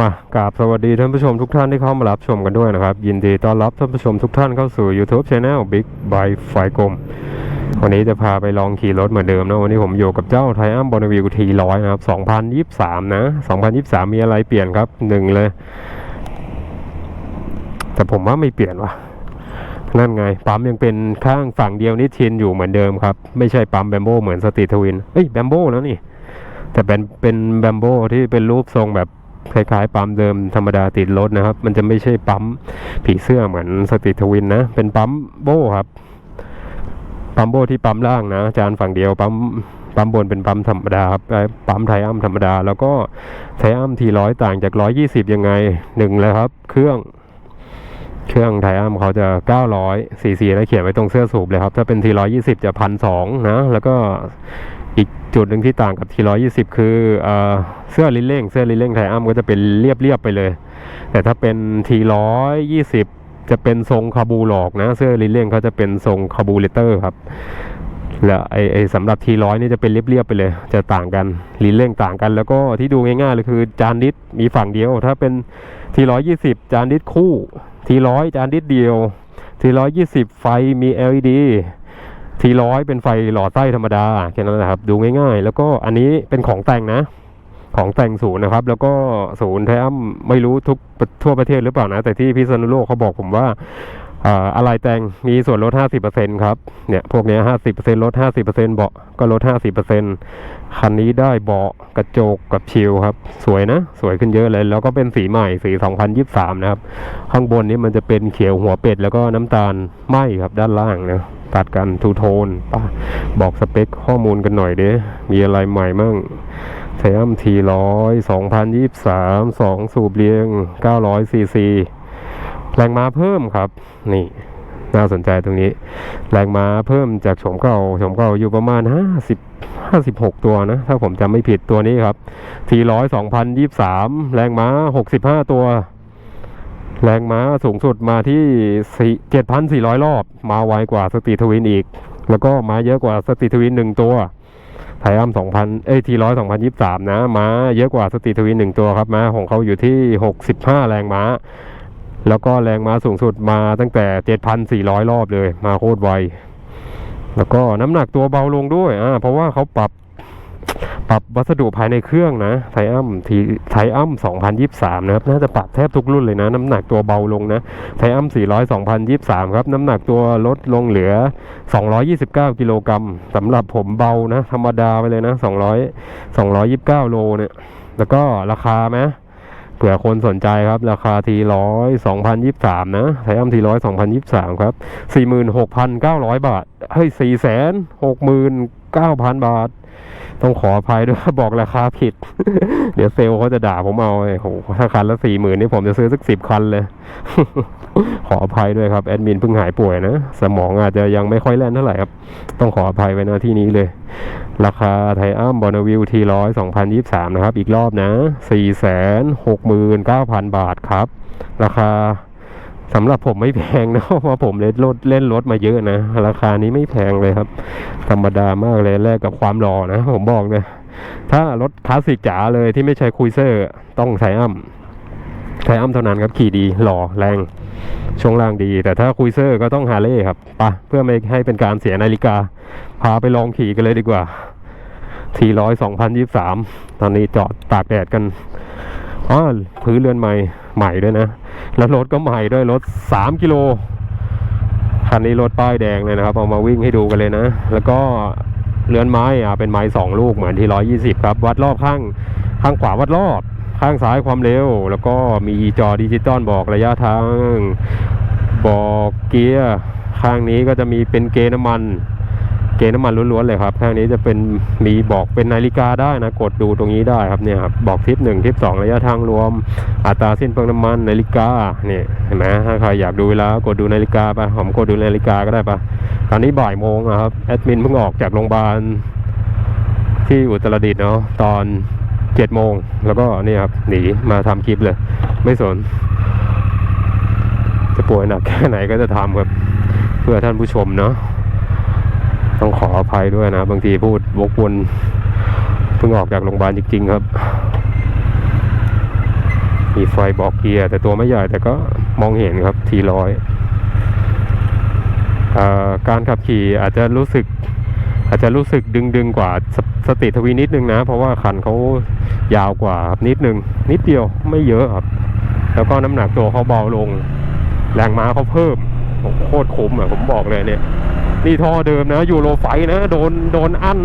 มากราบสวัสดีท่านผู้ชมทุกท่านที่เข้ามารับชมกันด้วยนะครับ ยินดีต้อนรับท่านผู้ชมทุกท่านเข้าสู่ YouTube Channel Big by ไฟกลมวันนี้จะพาไปลองขี่รถเหมือนเดิมนะวันนี้ผมอยู่กับเจ้าไทอัมบอนวิวทีร้อยนะครับ 2023 นะ 2023 มีอะไรเปลี่ยนครับหนึ่งเลย แต่ผมว่าไม่เปลี่ยนว่ะนั่นไง ปั๊มยังเป็นข้างฝั่งเดียวนิทินอยู่เหมือนเดิมครับ ไม่ใช่ปั๊มแบมโบเหมือนสตีทวินเอ้ยแบมโบแล้วนี่แต่เป็นเป็นแบมโบที่เป็นรูปทรงแบบ คล้ายๆปั๊มเดิมธรรมดาติดรถนะครับ มันจะไม่ใช่ปั๊มผีเสื้อเหมือนสตรีทวินนะ เป็นปั๊มโบครับ ปั๊มโบที่ปั๊มล่างนะจานฝั่งเดียวปั๊มปั๊มบนเป็นปั๊มธรรมดาครับปั๊มไทอัมธรรมดา แล้วก็ไทอัมทีร้อยต่างจากร้อยยี่สิบยังไงหนึ่งเลยครับ เครื่องเครื่องไทอัมเขาจะ 900ซีซีแล้วเขียนไว้ตรงเสื้อสูบเลยครับ ถ้าเป็นที120 จะพันสองนะ แล้วก็ อีกจุดหนึ่งที่ต่างกับที120คือเออเสื้อลิ้นเร่ง เสื้อลิ้นเร่งไทอัมก็จะเป็นเรียบๆไปเลย แต่ถ้าเป็นที120จะเป็นทรงคาบูหลอกนะ เสื้อลิ้นเร่งเขาจะเป็นทรงคาบูเลเตอร์ครับแล้วไอไอสำหรับทีร้อยนี่จะเป็นเรียบๆไปเลย จะต่างกันลิ้นเร่งต่างกัน แล้วก็ที่ดูง่ายๆเลยคือจานดิสมีฝั่งเดียว ถ้าเป็นทีร้อยยี่สิบจานดิสคู่ ทีร้อยจานดิสเดียวทีร้อยยี่สิบไฟมี LED ทีร้อยเป็นไฟหลอดใต้ธรรมดาแค่นั้นแหละครับ ดูง่ายๆ แล้วก็อันนี้เป็นของแต่งนะ ของแต่งศูนย์นะครับ แล้วก็ศูนย์ไทมไม่รู้ทุกทั่วประเทศหรือเปล่านะ แต่ที่พิษณุโลกเขาบอกผมว่าอะไรแต่งมีส่วนลด 50%ครับ เนี่ย พวกนี้ 50%ลด 50%เบาะก็ลด 50%คันนี้ได้เบาะกระจกกับชิลครับ สวยนะ สวยขึ้นเยอะเลย แล้วก็เป็นสีใหม่สี 2023 นะครับ ข้างบนนี้มันจะเป็นเขียวหัวเป็ด แล้วก็น้ำตาลไหมครับด้านล่างนะ ตัดกันทูโทนป่ะบอกสเปคข้อมูลกันหน่อยเด้มีอะไรใหม่มั่งไทอัมทีร้อยสองพันยี่สามสองสูบเรียงเก้าร้อยซีซีแรงม้าเพิ่มครับ นี่น่าสนใจตรงนี้ แรงม้าเพิ่มจากโฉมเก่าโฉมเก่าอยู่ประมาณห้าสิบห้าสิบหกตัวนะ ถ้าผมจำไม่ผิดตัวนี้ครับทีร้อยสองพันยี่สามแรงม้าหกสิบห้าตัว แรงม้าสูงสุดมาที่เจ็ดพันสี่ร้อบ มาไวกว่าสตีทวินอีก แล้วก็มาเยอะกว่าสตีทวินหนึ่งตัวไทอัมสองพันเอ้ทีร้อยสองพันะม้าเยอะกว่าสตีทวินหนึ่งตัวครับม้าของเขาอยู่ที่หกสิบห้าแรงม้า แล้วก็แรงม้าสูงสุดมาตั้งแต่เจ็ดพันสี่ร้อยรอบเลย มาโคตรไว แล้วก็น้ำหนักตัวเบาลงด้วย อ่า เพราะว่าเขาปรับ ปรับวัสดุภายในเครื่องนะไทอัมทีไทอัม2023 นะครับ น่าจะปรับแทบทุกรุ่นเลยนะ น้ำหนักตัวเบาลงนะไทอัม400 2023 ครับ น้ำหนักตัวลดลงเหลือ 229 กิโลกรัมสำหรับผมเบานะ ธรรมดาไปเลยนะ 200 229 โลเนี่ย แล้วก็ราคาไหมเผื่อคนสนใจครับ ราคาทีร้อยสองพันยี่สามนะไทอัมทีร้อยสองพันยี่สามครับสี่หมื่นหกพันเก้าร้อยบาท เฮ้ยสี่แสนหกหมื่น เก้าพันบาท ต้องขออภัยด้วยบอกราคาผิด เดี๋ยวเซลล์เขาจะด่าผมเอาไอ้โหถ้าคันละสี่หมื่นนี่ผมจะซื้อสักสิบคันเลย ขออภัยด้วยครับ แอดมินเพิ่งหายป่วยนะ สมองอาจจะยังไม่ค่อยแล่นเท่าไหร่ครับ ต้องขออภัยไว้นะที่นี้เลย ราคาไทอัมบอนวิวทีร้อยสองพันยี่สามนะครับ อีกรอบนะสี่แสนหกหมื่นเก้าพันบาทครับ ราคา สำหรับผมไม่แพงนะเพราะผมเล่นรถเล่นรถมาเยอะนะ ราคานี้ไม่แพงเลยครับ ธรรมดามากเลยแลกกับความหล่อนะผมบอกเลยถ้ารถคลาสสิกจ๋าเลยที่ไม่ใช่คุยเซอร์ต้องไทอัมไทอัมเท่านั้นครับขี่ดีหล่อแรงช่วงล่างดี แต่ถ้าคุยเซอร์ก็ต้องฮาร์เลย์ครับปะเพื่อไม่ให้เป็นการเสียนาฬิกา พาไปลองขี่กันเลยดีกว่าทีร้อยสองพันยี่สามตอนนี้จอดตากแดดกัน อ๋อพื้นเรือนใหม่ใหม่ด้วยนะ แล้วรถก็ใหม่ด้วยรถสามกิโลคันนี้รถป้ายแดงเลยนะครับเอามาวิ่งให้ดูกันเลยนะ แล้วก็เรือนไม้อะเป็นไม้สองลูกเหมือนที่ร้อยยี่สิบครับ วัดรอบข้างข้างขวาวัดรอบ ข้างซ้ายความเร็ว แล้วก็มีจอดิจิตอลบอกระยะทาง บอกเกียร์ข้างนี้ก็จะมีเป็นเกน้ำมัน เกณฑ์น้ำมันล้วนๆเลยครับ ข้างนี้จะเป็นมีบอกเป็นนาฬิกาได้นะ กดดูตรงนี้ได้ครับเนี่ยครับบอกทิปหนึ่งทิปสองระยะทางรวม อัตราสิ้นเปลืองน้ำมันนาฬิกาเนี่ยเห็นไหมถ้าใครอยากดูเวลากดดูนาฬิกาไปผมกดดูนาฬิกาก็ได้ปะตอนนี้บ่ายโมงนะครับแอดมินเพิ่งออกจากโรงพยาบาลที่อุตรดิตถ์เนาะตอนเจ็ดโมงแล้วก็นี่ครับหนีมาทำคลิปเลย ไม่สน จะป่วยหนักแค่ไหนก็จะทำครับเพื่อท่านผู้ชมเนาะ ต้องขออภัยด้วยนะ บางทีพูดวกวนเพิ่งออกจากโรงพยาบาลจริง ๆ ครับ มีไฟบอกเกียร์ แต่ตัวไม่ใหญ่แต่ก็มองเห็นครับทีร้อยการขับขี่อาจจะรู้สึก อาจจะรู้สึกดึงดึงกว่าสสตรีทวีนิดนึงนะ เพราะว่าคันเขายาวกว่านิดนึง นิดเดียวไม่เยอะครับ แล้วก็น้ำหนักตัวเขาเบาลง แรงม้าเขาเพิ่มโอ้โหโคตรคุ้มอะผมบอกเลยเนี่ย นี่ท่อเดิมนะยูโรไฟนะโดนโดนอั้น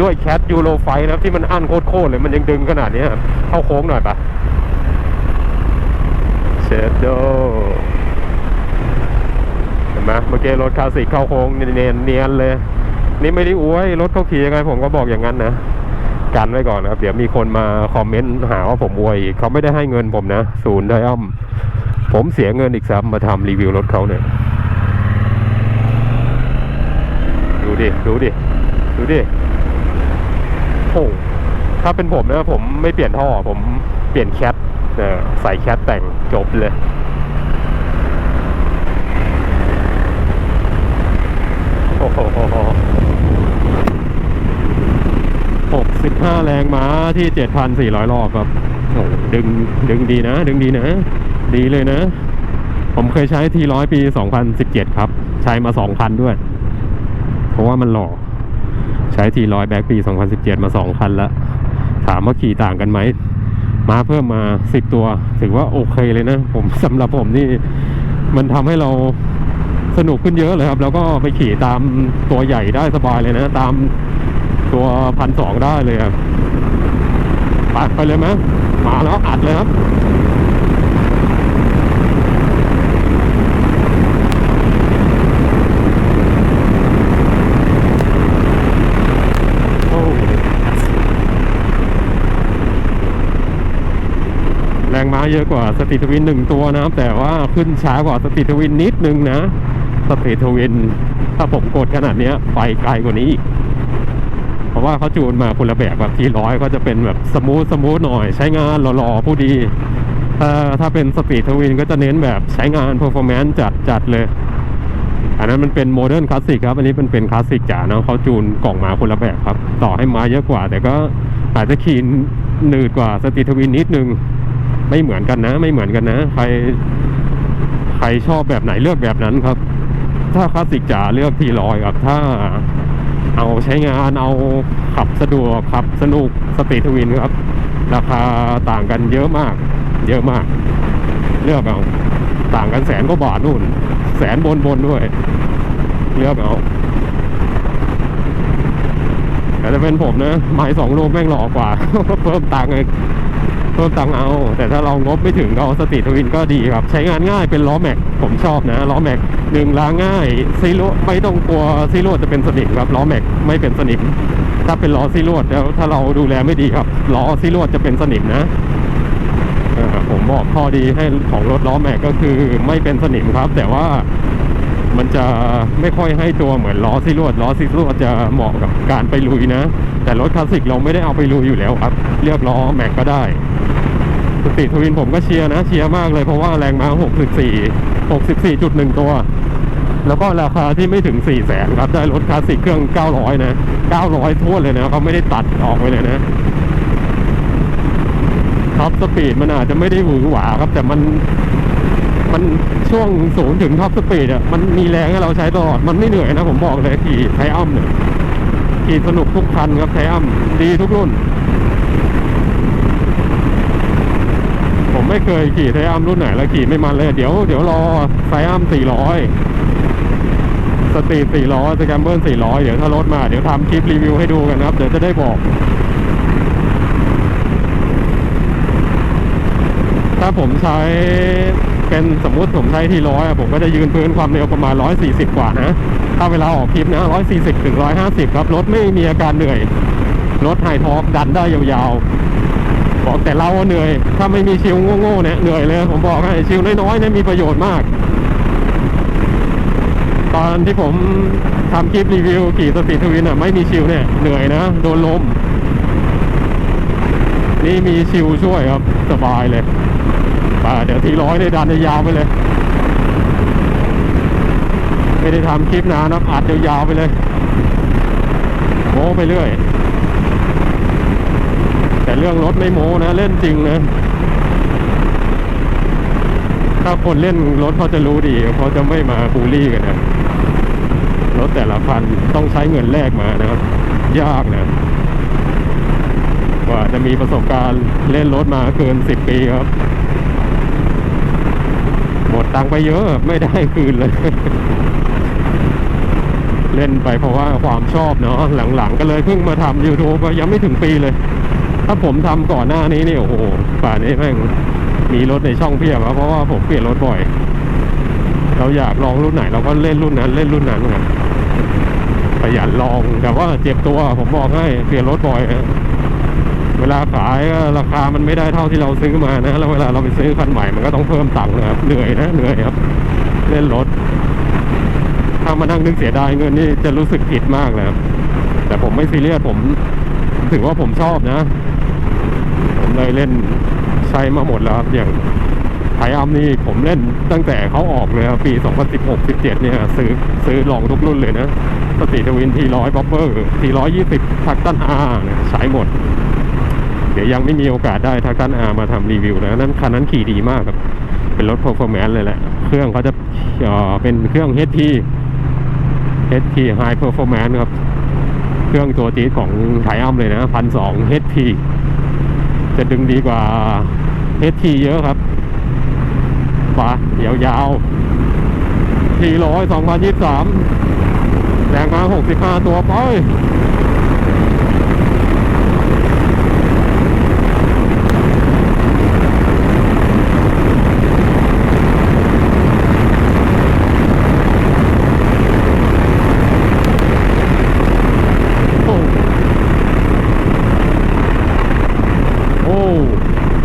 ด้วยแคทยูโรไฟนะที่มันอั้นโคตรๆเลยมันยังดึงขนาดนี้เข้าโค้งหน่อยปะเชดโดเห็นไหมเมื่อกี้รถคลาสิกเข้าโค้งเนียนเนียนเลย นี่ไม่ได้อวยรถเขาขี่ยังไงผมก็บอกอย่างนั้นนะกันไว้ก่อนนะครับเดี๋ยวมีคนมาคอมเมนต์หาว่าผมอวยเขาไม่ได้ให้เงินผมนะศูนย์ไดอัมผมเสียเงินอีกซ้ำมาทำรีวิวรถเขาเนี่ย ดิ ดูดิ ดูดิ โอ้ถ้าเป็นผมนะผมไม่เปลี่ยนท่อ ผมเปลี่ยนแคทเออใส่แคทแต่งจบเลย โอ้โหหกสิบห้าแรงม้าที่เจ็ดพันสี่ร้อยรอบครับโอ้ดึง ดึงดีนะ ดึงดีนะ ดีเลยนะ ผมเคยใช้ทีร้อยปีสองพันสิบเจ็ดครับ ใช้มาสองพันด้วย ราะว่ามันหล่อ ใช้ทีร้อยแบ็กปี 2017 มาสองคันแล้วถามว่าขี่ต่างกันไหม มาเพิ่มมา 10 ตัว ถือว่าโอเคเลยนะ ผมสำหรับผมนี่มันทำให้เราสนุกขึ้นเยอะเลยครับ แล้วก็ไปขี่ตามตัวใหญ่ได้สบายเลยนะ ตามตัวพันสองได้เลยครับไปไปเลยไหมมาแล้วอัดเลยครับ โอ้แรงม้าเยอะกว่าสตรีทวินหนึ่งตัวนะครับ แต่ว่าขึ้นช้ากว่าสตรีทวินนิดนึงนะ สตรีทวิน ถ้าผมกดขนาดนี้ไปไกลกว่านี้อีก เพราะว่าเขาจูนมาคนละแบบแบบทีร้อยก็จะเป็นแบบสมูทสมูทหน่อยใช้งานหล่อๆผู้ดีถ้าถ้าเป็นสปีดทวินก็จะเน้นแบบใช้งานเพอร์ฟอร์แมนซ์จัดจัดเลย อันนั้นมันเป็นโมเดิร์นคลาสสิกครับ อันนี้มันเป็นคลาสสิกจ๋าเนาะเขาจูนกล่องมาคนละแบบครับ ต่อให้มาเยอะกว่า แต่ก็อาจจะขี่หนืดกว่าสตรีทวินนิดนึง ไม่เหมือนกันนะ ไม่เหมือนกันนะ ใคร ใครชอบแบบไหนเลือกแบบนั้นครับ ถ้าคลาสสิกจ๋าเลือกทีลอยครับ ถ้าเอาใช้งานเอาขับสะดวกขับสนุกสตรีทวินครับ ราคาต่างกันเยอะมาก เยอะมาก เลือกเอาต่างกันแสนกว่าบาทนู่น แสนบนบนด้วย เลือกเอาแต่ถ้าเป็นผมนะไม้สองลูกแม่งหล่อกว่าเพิ่มตังค์เลย พิ่มตังค์เอา แต่ถ้าเรางบไม่ถึงก็เอาสตรีทวินก็ดีครับ ใช้งานง่ายเป็นล้อแม็ก ผมชอบนะล้อแม็กหนึ่งล้างง่ายซีโร่ไม่ต้องกลัวซีโร่จะเป็นสนิมครับล้อแม็กไม่เป็นสนิม ถ้าเป็นล้อซีโร่แล้วถ้าเราดูแลไม่ดีครับล้อซีโร่จะเป็นสนิมนะผมบอกข้อดีให้ของรถล้อแม็กก็คือไม่เป็นสนิมครับ แต่ว่ามันจะไม่ค่อยให้ตัวเหมือนล้อซิลวดล้อซิลวดจะเหมาะกับการไปลุยนะ แต่รถคลาสสิกเราไม่ได้เอาไปลุยอยู่แล้วครับเรียกล้อแม็กก็ได้ สตรีททวินผมก็เชียร์นะเชียร์มากเลยเพราะว่าแรงม้า 64 64.1 ตัว แล้วก็ราคาที่ไม่ถึง 4 แสนครับได้รถคลาสสิกเครื่อง 900 นะ 900 ทั่วเลยนะเขาไม่ได้ตัดออกไปเลยนะท็อปสปีดมันอาจจะไม่ได้หวือหวาครับ แต่มันมันช่วงศูนย์ถึงท็อปสปีดอะมันมีแรงให้เราใช้ตลอด มันไม่เหนื่อยนะผมบอกเลยขี่ไทอัมเนี่ยขี่สนุกทุกคันครับไทอัมดีทุกรุ่น ไม่เคยขี่ไทอัมรุ่นไหนแล้วขี่ไม่มันเลย เดี๋ยวเดี๋ยวรอไทอัม400สตรีท400สแกมเบิล400เดี๋ยวถ้ารถมาเดี๋ยวทำคลิปรีวิวให้ดูกันครับ เดี๋ยวจะได้บอก ถ้าผมใช้เป็นสมมุติผมใช้ที่ร้อยผมก็จะยืนพื้นความเร็วประมาณ140กว่านะ ถ้าเวลาออกคลิปนะ140ถึง150ครับ รถไม่มีอาการเหนื่อย รถไฮทอร์กดันได้ยาวๆ บอกแต่เราเหนื่อย ถ้าไม่มีชิลโง่ๆเนี่ยเหนื่อยเลย ผมบอกให้ชิลน้อยๆเนี่ยมีประโยชน์มาก ตอนที่ผมทำคลิปรีวิวขี่สตรีททวินอะไม่มีชิลเนี่ยเหนื่อยนะโดนลม นี่มีชิวช่วยครับ สบายเลยป่าเดี๋ยวทีร้อยได้ดันยาวไปเลย ไม่ได้ทำคลิปนานนะอัดยาวๆไปเลยโม้ไปเรื่อย เรื่องรถไม่โม้นะเล่นจริงนะ ถ้าคนเล่นรถเขาจะรู้ดีเขาจะไม่มาบูลลี่กันนะรถแต่ละคันต้องใช้เงินแลกมานะครับ ยากนะกว่าจะมีประสบการณ์เล่นรถมาเกินสิบปีครับ หมดตังค์ไปเยอะไม่ได้คืนเลย เล่นไปเพราะว่าความชอบเนาะหลังๆ ก็เลยเพิ่งมาทำ YouTube ก็ยังไม่ถึงปีเลย ถ้าผมทำก่อนหน้านี้นี่โอ้โหป่านนี้แม่งมีรถในช่องเพียบอะเพราะว่าผมเปลี่ยนรถบ่อย เราอยากลองรุ่นไหนเราก็เล่นรุ่นนั้นเล่นรุ่นนั้นครับประหยัดลองแต่ว่าเจ็บตัวผมบอกให้เปลี่ยนรถบ่อยเวลาขายก็ราคามันไม่ได้เท่าที่เราซื้อมานะแล้วเวลาเราไปซื้อคันใหม่มันก็ต้องเพิ่มตังค์นะครับเหนื่อยนะเหนื่อยครับ เล่นรถ ถ้ามานั่งนึกเสียดายเงินนี่จะรู้สึกผิดมากเลยครับแต่ผมไม่ซีเรียสผมถือว่าผมชอบนะ เลยเล่นใช้มาหมดแล้วครับอย่างไทอัมนี่ผมเล่นตั้งแต่เขาออกเลยครับปี 2016 17 เนี่ย ซื้อซื้อลองทุกรุ่นเลยนะสตีทวินทีร้อยบ๊อบเบอร์ทีร้อยยี่สิบทักตันอาร์ใช้หมด เดี๋ยวยังไม่มีโอกาสได้ทักตันอาร์มาทำรีวิวนะนั้นคันนั้นขี่ดีมากครับ เป็นรถ performance เลยแหละ เครื่องเขาจะเอ่อเป็นเครื่อง HT HT High Performance ครับ เครื่องตัวจีดของไทอัมเลยนะพันสอง HP จะดึงดีกว่า HT เยอะครับปะยาวๆทีร้อยสองพันยี่สามแรงมาหกสิบห้าตัวไป โอ้ โอ้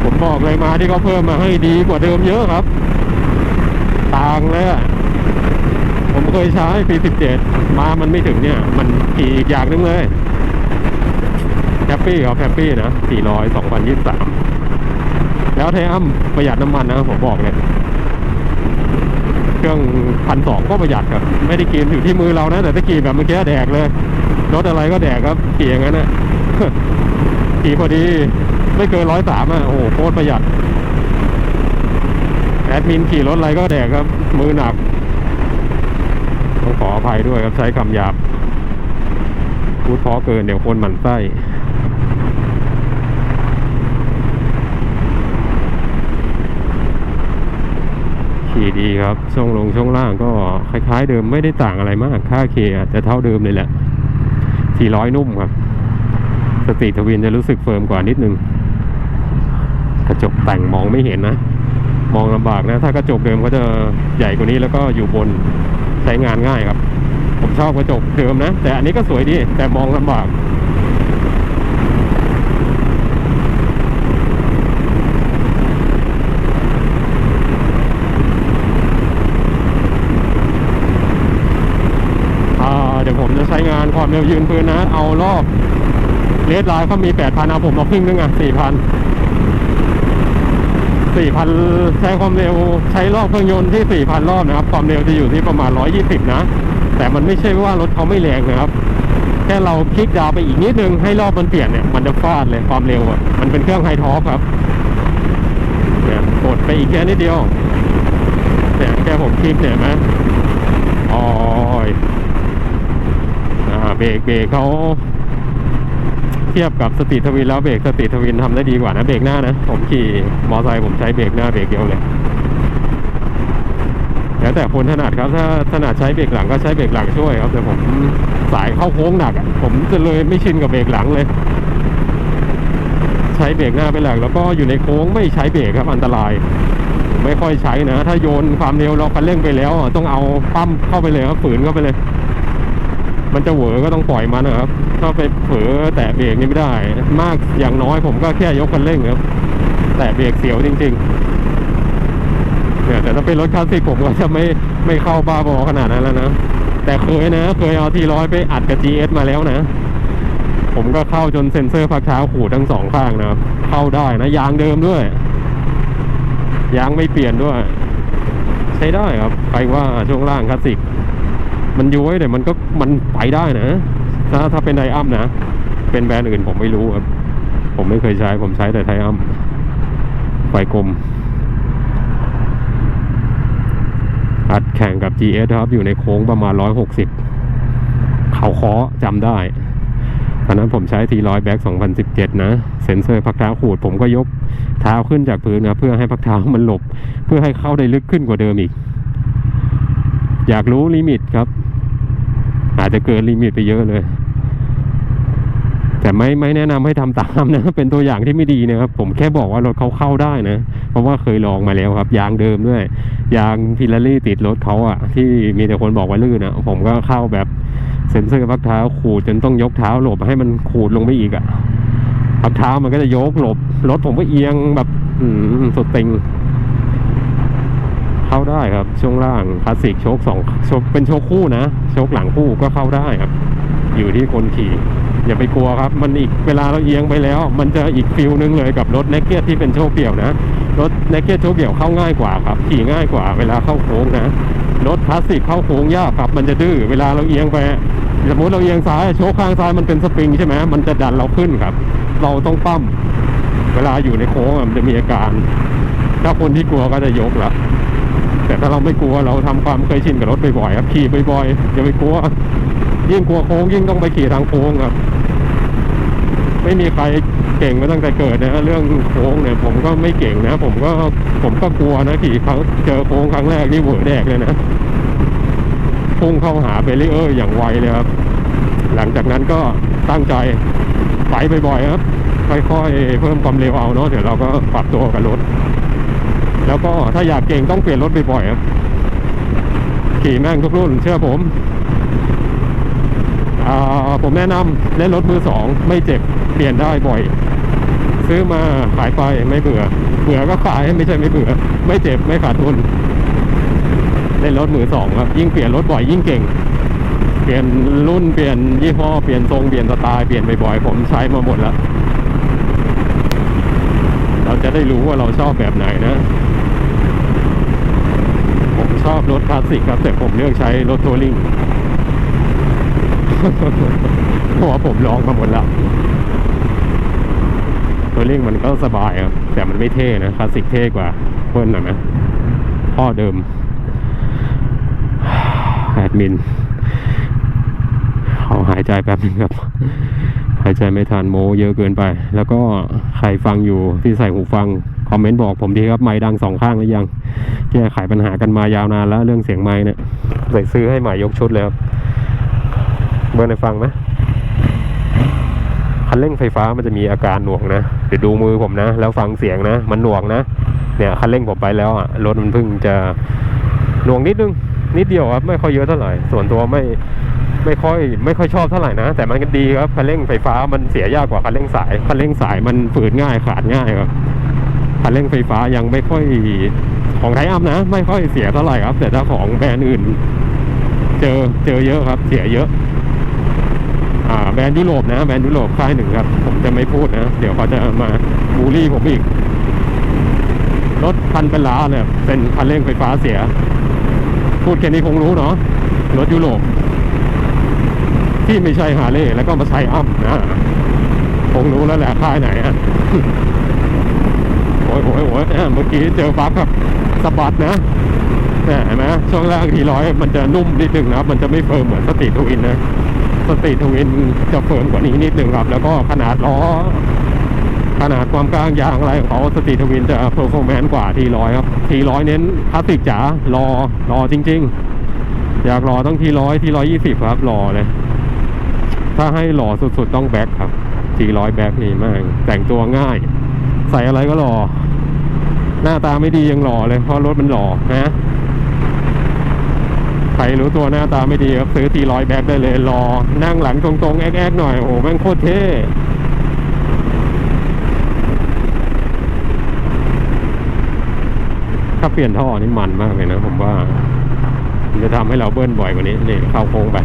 ผมบอกเลยมา ที่เขาเพิ่มมาให้ดีกว่าเดิมเยอะครับต่างเลยผมเคยใช้ปี17มามันไม่ถึงเนี่ย มันขี่อีกอย่างหนึงเลยแฮปปี้ครับแฮปปี้นะ400 2023แล้วไทอัมประหยัดน้ำมันนะผมบอกเลยเครื่องพันสองก็ประหยัดครับ ไม่ได้กินอยู่ที่มือเรานะ แต่ถ้าขี่แบบเมื่อกี้แดกเลยรถอะไรก็แดกครับขี่อย่างนั้นนะขี่พอดี ไม่เกินร้อยสามอะโอ้โหโคตรประหยัด อดมินขี่รถอะไรก็แดกครับ มือหนักต้องขออภัยด้วยครับใช้คำหยาบ พูดเพราะเกินเดี๋ยวคนหมั่นไส้ขี่ดีครับช่วงลงช่วงล่างก็คล้าย ๆ เดิมไม่ได้ต่างอะไรมาก ค่าเคอาจจะเท่าเดิมเลยแหละ 400 นุ่มครับ สตรีทวินจะรู้สึกเฟิร์มกว่านิดนึง กระจกแต่งมองไม่เห็นนะ มองลำบากนะถ้ากระจกเดิมก็จะใหญ่กว่านี้แล้วก็อยู่บนใช้งานง่ายครับ ผมชอบกระจกเดิมนะ แต่อันนี้ก็สวยดีแต่มองลำบากอ่าเดี๋ยวผมจะใช้งานความเร็วยืนพื้นนะ เอารอบเลดไลน์เขามี 8,000เอาผมมาครึ่งนึงอะ4,000 4,000 ใช้ความเร็วใช้รอบเครื่องยนต์ที่ 4,000 รอบนะครับ ความเร็วจะอยู่ที่ประมาณ 120 นะ แต่มันไม่ใช่ว่ารถเขาไม่แรงนะครับ แค่เราคลิกดาวไปอีกนิดนึงให้รอบมันเปลี่ยนเนี่ย มันจะฟาดเลยความเร็วอะ มันเป็นเครื่องไฮทอร์ครับ เนี่ยกดไปอีกแค่นิดเดียว เนี่ยแค่ผมคลิกเนี่ยนไหมอ๋อเบรกเบรกเขา เทียบกับสตรีทวินแล้วเบรกสตรีทวินทำได้ดีกว่านะเบรกหน้านะ ผมขี่มอไซค์ผมใช้เบรกหน้าเบรกเดียวเลยแล้วแต่คนถนัดครับ ถ้าถนัดใช้เบรกหลังก็ใช้เบรกหลังช่วยครับแต่ผมสายเข้าโค้งหนักผมจะเลยไม่ชินกับเบรกหลังเลย ใช้เบรกหน้าเป็นหลักแล้วก็อยู่ในโค้งไม่ใช้เบรกครับอันตราย ไม่ค่อยใช้นะ ถ้าโยนความเร็วเราคันเร่งไปแล้ว ต้องเอาปั้มเข้าไปเลยครับฝืนเข้าไปเลย มันจะเหวอก็ต้องปล่อยมันนะครับ ถ้าไปเผลอแตะเบรกนี่ไม่ได้ มากอย่างน้อยผมก็แค่ยกคันเร่งครับ แตะเบรกเสียวจริงๆเนี่ยแต่ถ้าเป็นรถคลาสสิกผมก็จะไม่ไม่เข้าบ้าบอขนาดนั้นแล้วนะ แต่เคยนะ เคยเอาทีร้อยไปอัดกับ GS มาแล้วนะ ผมก็เข้าจนเซ็นเซอร์พักเท้าขูดทั้งสองข้างนะครับ เข้าได้นะยางเดิมด้วย ยางไม่เปลี่ยนด้วย ใช้ได้ครับใครว่าช่วงล่างคลาสสิก มันย้วยแต่มันก็มันไปได้นะ ถ้าถ้าเป็นไดอัมนะ เป็นแบรนด์อื่นผมไม่รู้ครับ ผมไม่เคยใช้ ผมใช้แต่ไทอัมไฟกลม อัดแข่งกับ GS ครับ อยู่ในโค้งประมาณ 160 เขาเคาะจำได้ตอนนั้นผมใช้ทีร้อยแบ็ก2017 นะ เซ็นเซอร์พักเท้าขูด ผมก็ยกเท้าขึ้นจากพื้นนะเพื่อให้พักเท้ามันหลบ เพื่อให้เข้าได้ลึกขึ้นกว่าเดิมอีก อยากรู้ลิมิตครับ อาจจะเกินลิมิตไปเยอะเลย แต่ไม่ไม่แนะนำให้ทำตามนะ เป็นตัวอย่างที่ไม่ดีนะครับ ผมแค่บอกว่ารถเขาเข้าได้นะ เพราะว่าเคยลองมาแล้วครับ ยางเดิมด้วย ยางพิลารี่ติดรถเขาอะที่มีแต่คนบอกว่าลื่นอะผมก็เข้าแบบเซ็นเซอร์พักเท้าขูดจนต้องยกเท้าหลบให้มันขูดลงไปอีกอะพักเท้ามันก็จะยกหลบรถผมก็เอียงแบบอืมสุดติงเข้าได้ครับ ช่วงล่างคลาสสิกโชคสองโชคเป็นโชคคู่นะโชคหลังคู่ก็เข้าได้ครับ อยู่ที่คนขี่ อย่าไปกลัวครับ มันอีกเวลาเราเอียงไปแล้ว มันจะอีกฟิลนึงเลยกับรถเนกเก็ตที่เป็นโชคเปี่ยวนะรถเนกเก็ตโชคเปี่ยวเข้าง่ายกว่าครับขี่ง่ายกว่าเวลาเข้าโค้งนะรถคลาสสิกเข้าโค้งยากครับ มันจะดื้อเวลาเราเอียงไปสมมติเราเอียงซ้ายโชคข้างซ้ายมันเป็นสปริงใช่ไหมมันจะดันเราขึ้นครับ เราต้องปั้มเวลาอยู่ในโค้งมันจะมีอาการ ถ้าคนที่กลัวก็จะยกละแต่ถ้าเราไม่กลัวเราทำความเคยชินกับรถบ่อยๆครับขี่บ่อยๆอย่าไปกลัว ยิ่งกลัวโค้งยิ่งต้องไปขี่ทางโค้งครับ ไม่มีใครเก่งมาตั้งแต่เกิดนะเรื่องโค้งเนี่ย ผมก็ไม่เก่งนะ ผมก็ผมก็กลัวนะขี่ครั้งเจอโค้งครั้งแรกนี่เหวอแดกเลยนะพุ่งเข้าหาเบรเออร์อย่างไวเลยครับ หลังจากนั้นก็ตั้งใจไปบ่อยๆครับค่อยๆเพิ่มความเร็วเอาเนาะเดี๋ยวเราก็ปรับตัวกับรถ แล้วก็ถ้าอยากเก่งต้องเปลี่ยนรถบ่อยๆครับขี่แม่งทุกรุ่นเชื่อผม ผมแนะนำเล่นรถมือสองไม่เจ็บเปลี่ยนได้บ่อย ซื้อมาขายไปไม่เบื่อเบื่อก็ขายไม่ใช่ไม่เบื่อ ไม่เจ็บไม่ขาดทุนเล่นรถมือสองครับยิ่งเปลี่ยนรถบ่อยยิ่งเก่ง เปลี่ยนรุ่นเปลี่ยนยี่ห้อเปลี่ยนทรงเปลี่ยนสไตล์เปลี่ยนบ่อยๆผมใช้มาหมดแล้วเราจะได้รู้ว่าเราชอบแบบไหนนะ ผมชอบรถคลาสสิกครับ แต่ผมเลือกใช้รถทัวริง เพราะว่าผมลองมาหมดแล้วทัวเริงมันก็สบายครับแต่มันไม่เท่นะคลาสสิกเท่กว่าเพิ่นหน่อยนะพ่อเดิมแอดมินเขอหายใจแป๊บนึงครับ หายใจไม่ทันโมเยอะเกินไป แล้วก็ใครฟังอยู่ที่ใส่หูฟัง คอมเมนต์บอกผมทีครับ ไม้ดังสองข้างหรือยัง แก้ไขปัญหากันมายาวนานแล้วเรื่องเสียงไม้เนี่ยใส่ซื้อให้ใหม่ยกชุดเลยครับ เบอร์ในฟังไหมคันเร่งไฟฟ้ามันจะมีอาการหน่วงนะเดี๋ยวดูมือผมนะ แล้วฟังเสียงนะ มันหน่วงนะ เนี่ยคันเร่งผมไปแล้วอะรถมันเพิ่งจะหน่วงนิดนึงนิดเดียวครับไม่ค่อยเยอะเท่าไหร่ส่วนตัวไม่ไม่ค่อยไม่ค่อยชอบเท่าไหร่นะ แต่มันก็ดีครับคันเร่งไฟฟ้ามันเสียยากกว่าคันเร่งสายคันเร่งสายมันฝืดง่ายขาดง่ายครับคันเร่งไฟฟ้ายังไม่ค่อยของไทอัมนะ ไม่ค่อยเสียเท่าไหร่ครับ แต่ถ้าของแบรนด์อื่น เจอเจอเยอะครับ เสียเยอะ แบรนด์ยุโรปนะแบรนด์ยุโรปค่ายหนึ่งครับ ผมจะไม่พูดนะ เดี๋ยวเขาจะมาบูลลี่ผมอีก รถพันเป็นล้านเนี่ย เป็นคันเร่งไฟฟ้าเสีย พูดแค่นี้คงรู้เนาะรถยุโรปที่ไม่ใช่ฮาร์เลย์แล้วก็มาใช้อัพนะคงรู้แล้วแหละค่ายไหนอะโอ้ยโอ้ยโอ้ยเมื่อกี้เจอบั๊กครับสะบัดนะแหมเห็นไหมช่วงล่างทีร้อยมันจะนุ่มนิดนึงนะมันจะไม่เฟิร์มเหมือนสตรีททวินนะ สตรีททวินจะเฟิร์มกว่านี้นิดหนึ่งครับ แล้วก็ขนาดล้อ ขนาดความกลางยางอะไรของเขาสตรีททวินจะเพอร์ฟอร์แมนซ์กว่าทีร้อยครับทีร้อยเน้นคลาสสิกจ๋ารอรอจริง ๆ อยากรอต้องทีร้อยทีร้อยยี่สิบครับรอเลย ถ้าให้หล่อสุดๆต้องแบ็คครับทีร้อยแบ็คนี่มากแต่งตัวง่าย ใส่อะไรก็หล่อหน้าตาไม่ดียังหล่อเลยเพราะรถมันหล่อนะ ใครรู้ตัวหน้าตาไม่ดีครับซื้อทีร้อยแบ็คได้เลยรอ นั่งหลังตรงๆ แอ๊กๆหน่อย โอ้แม่งโคตรเท่ถ้าเปลี่ยนท่อนี่มันมากเลยนะผมว่าจะทำให้เราเบิ้ลบ่อยกว่านี้นี่เข้าโค้งไป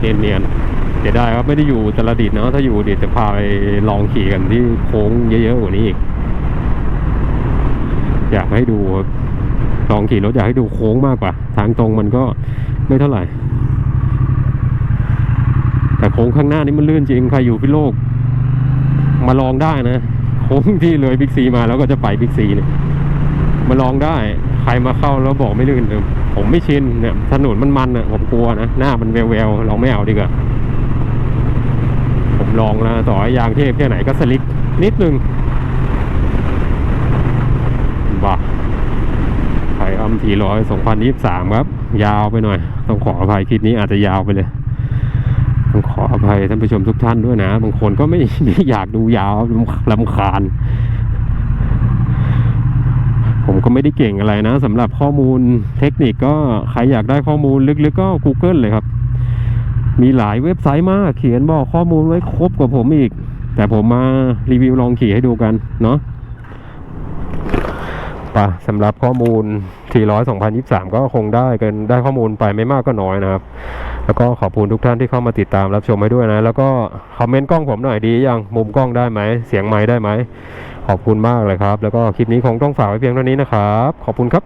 เนียนๆเดี๋ยวได้ครับไม่ได้อยู่อุตรดิตเนาะถ้าอยู่อุตรดิตถ์จะพาไปลองขี่กันที่โค้งเยอะๆกว่านี้อีกอยากให้ดูครับ ลองขี่รถอยากให้ดูโค้งมากกว่า ทางตรงมันก็ไม่เท่าไหร่ แต่โค้งข้างหน้านี่มันลื่นจริงใครอยู่พิโลก มาลองได้นะ โค้งที่เลยบิ๊กซีมาแล้วก็จะไปบิ๊กซีเนี่ยมาลองได้ ใครมาเข้าแล้วบอกไม่ลื่นผมไม่ชินเนี่ยถนนมันมันอะผมกลัวนะหน้ามันแววๆเราไม่เอาดีกว่าผมลองแล้วต่อยางเทพแค่ไหนก็สลิกนิดนึงบ้าไทย อัมทีร้อยสองพันยี่สามครับ ยาวไปหน่อย ต้องขออภัยคลิปนี้อาจจะยาวไปเลย ต้องขออภัยท่านผู้ชมทุกท่านด้วยนะ บางคนก็ไม่ไม่อยากดูยาวลำคาญ ผมก็ไม่ได้เก่งอะไรนะสำหรับข้อมูลเทคนิคก็ใครอยากได้ข้อมูลลึกๆก็ Google เลยครับ มีหลายเว็บไซต์มาก เขียนบอกข้อมูลไว้ครบกว่าผมอีก แต่ผมมารีวิวลองขี่ให้ดูกันเนาะ ปะสำหรับข้อมูล 400 2023 ก็คงได้กันได้ข้อมูลไปไม่มากก็น้อยนะครับ แล้วก็ขอบคุณทุกท่านที่เข้ามาติดตามรับชมให้ด้วยนะ แล้วก็คอมเมนต์กล้องผมหน่อยดียังมุมกล้องได้ไหม เสียงไม้ได้ไหม ขอบคุณมากเลยครับ แล้วก็คลิปนี้คงต้องฝากไว้เพียงเท่านี้นะครับ ขอบคุณครับ